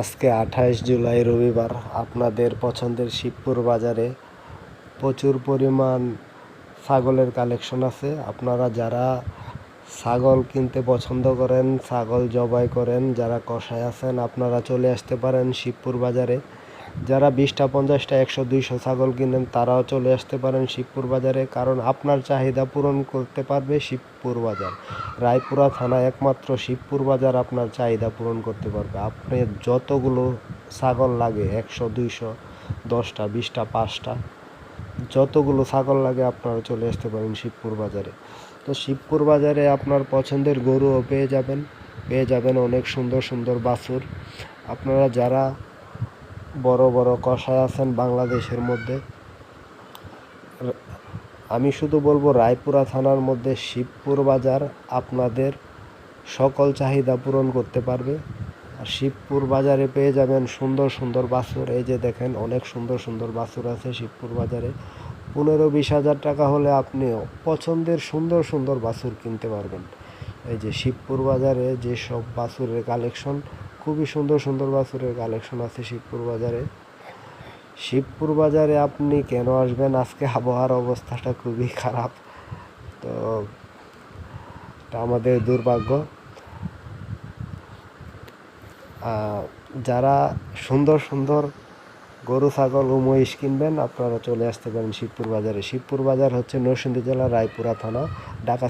আজকে আঠাইশ জুলাই রবিবার আপনাদের পছন্দের শিবপুর বাজারে প্রচুর পরিমাণ ছাগলের কালেকশন আছে। আপনারা যারা ছাগল কিনতে পছন্দ করেন, ছাগল জবাই করেন, যারা কষায় আছেন, আপনারা চলে আসতে পারেন শিবপুর বাজারে। যারা বিশটা, পঞ্চাশটা, একশো, দুইশো ছাগল কিনেন, তারাও চলে আসতে পারেন শিবপুর বাজারে, কারণ আপনার চাহিদা পূরণ করতে পারবে শিবপুর বাজার। রায়পুরা থানায় একমাত্র শিবপুর বাজার আপনার চাহিদা পূরণ করতে পারবে। আপনি যতগুলো ছাগল লাগে, একশো, দুইশো, দশটা, বিশটা, পাঁচটা, যতগুলো ছাগল লাগে আপনারা চলে আসতে পারেন শিবপুর বাজারে। তো শিবপুর বাজারে আপনার পছন্দের গরুও পেয়ে যাবেন পেয়ে যাবেন অনেক সুন্দর সুন্দর বাছুর। আপনারা যারা বড় বড় কষায় আছেন বাংলাদেশের মধ্যে। আমি শুধু বলব রায়পুরা থানার মধ্যে শিবপুর বাজার আপনাদের সকল চাহিদা পূরণ করতে পারবে। আর শিবপুর বাজারে পেয়ে যাবেন সুন্দর সুন্দর বাছুর। এই যে দেখেন, অনেক সুন্দর সুন্দর বাছুর আছে শিবপুর বাজারে। পনেরো বিশ হাজার টাকা হলে আপনিও পছন্দের সুন্দর সুন্দর বাছুর কিনতে পারবেন। এই যে শিবপুর বাজারে যে সব বাছুরের কালেকশন খুবই সুন্দর সুন্দর বাছুরের কালেকশন আছে শিবপুর বাজারে। শিবপুর বাজারে আপনি কেন আসবেন? আজকে আবহাওয়ার অবস্থাটা খুবই খারাপ। তো আমাদের দুর্ভাগ্য। যারা সুন্দর সুন্দর গরু, ছাগল, ও মহিষ কিনবেন, আপনারা চলে আসতে পারেন শিবপুর বাজারে। শিবপুর বাজার হচ্ছে নরসিংদী জেলার রায়পুরা থানা, ঢাকা